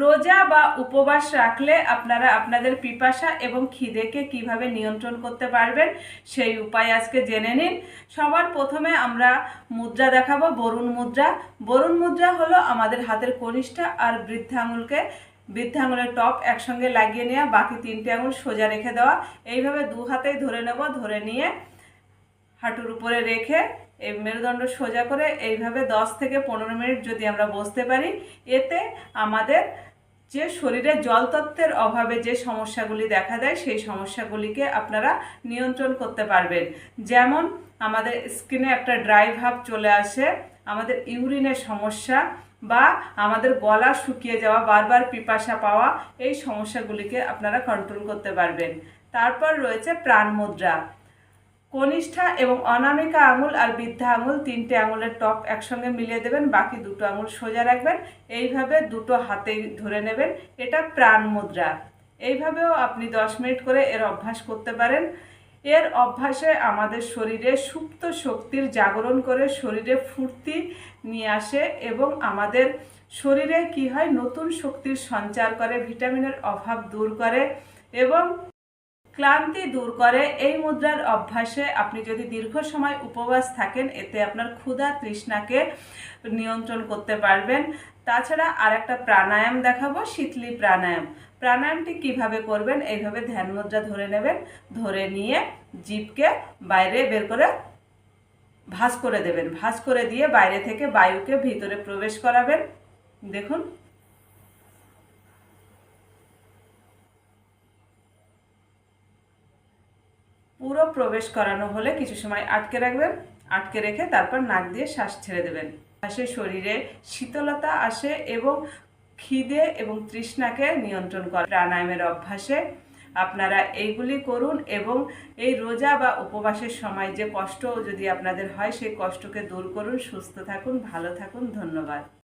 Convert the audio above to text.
রোজা বা উপবাস রাখলে আপনারা আপনাদের পিপাসা এবং খিদেকে কীভাবে নিয়ন্ত্রণ করতে পারবেন, সেই উপায় আজকে জেনে নিন। সবার প্রথমে আমরা মুদ্রা দেখাবো, বরুণ মুদ্রা। বরুণ মুদ্রা হলো আমাদের হাতের কনিষ্ঠা আর বৃদ্ধাঙ্গুলকে, বৃদ্ধাঙ্গুলের টপ একসঙ্গে লাগিয়ে নেওয়া বাকি তিনটে আঙুল সোজা রেখে দেওয়া। এইভাবে দু হাতেই ধরে নেব, ধরে নিয়ে হাঁটুর উপরে রেখে এই মেরুদণ্ড সোজা করে এইভাবে 10 থেকে পনেরো মিনিট যদি আমরা বসতে পারি, এতে আমাদের যে শরীরে জলতত্ত্বের অভাবে যে সমস্যাগুলি দেখা দেয়, সেই সমস্যাগুলিকে আপনারা নিয়ন্ত্রণ করতে পারবেন। যেমন আমাদের স্কিনে একটা ড্রাই ভাব চলে আসে, আমাদের ইউরিনের সমস্যা বা আমাদের গলা শুকিয়ে যাওয়া, বারবার পিপাসা পাওয়া, এই সমস্যাগুলিকে আপনারা কন্ট্রোল করতে পারবেন। তারপর রয়েছে প্রাণ মুদ্রা কনিষ্ঠা এবং অনামিকা আঙুল আর বৃদ্ধা আঙুল তিনটে আঙুলের টপ একসঙ্গে মিলিয়ে দেবেন, বাকি দুটো আঙুল সোজা রাখবেন। এইভাবে দুটো হাতেই ধরে নেবেন। এটা প্রাণ মুদ্রা। এইভাবেও আপনি দশ মিনিট করে এর অভ্যাস করতে পারেন। এর অভ্যাসে আমাদের শরীরে সুপ্ত শক্তির জাগরণ করে শরীরে ফুর্তি নিয়ে আসে এবং আমাদের শরীরে কি হয়? নতুন শক্তির সঞ্চার করে, ভিটামিনের অভাব দূর করে এবং ক্লান্তি দূর করে, এই মুদ্রার অভ্যাসে আপনি যদি দীর্ঘ সময় উপবাস থাকেন, এতে আপনার ক্ষুধা তৃষ্ণাকে নিয়ন্ত্রণ করতে পারবেন। তাছাড়া আর একটা প্রাণায়াম দেখাবো, শীতলি প্রাণায়াম। প্রাণায়ামটি কীভাবে করবেন, এইভাবে ধ্যান মুদ্রা ধরে নেবেন, ধরে নিয়ে জীবকে বাইরে বের করে ভাঁজ করে দেবেন। ভাঁজ করে দিয়ে বাইরে থেকে বায়ুকে ভিতরে প্রবেশ করাবেন। দেখুন পুরো প্রবেশ করানো হলে কিছু সময় আটকে রাখবেন, আটকে রেখে তারপর নাক দিয়ে শ্বাস ছেড়ে দেবেন। শ্বাসে শরীরে শীতলতা আসে এবং খিদে এবং তৃষ্ণাকে নিয়ন্ত্রণ করে। প্রাণায়ামের অভ্যাসে আপনারা এইগুলি করুন এবং এই রোজা বা উপবাসের সময় যে কষ্ট যদি আপনাদের হয়, সেই কষ্টকে দূর করুন। সুস্থ থাকুন, ভালো থাকুন। ধন্যবাদ।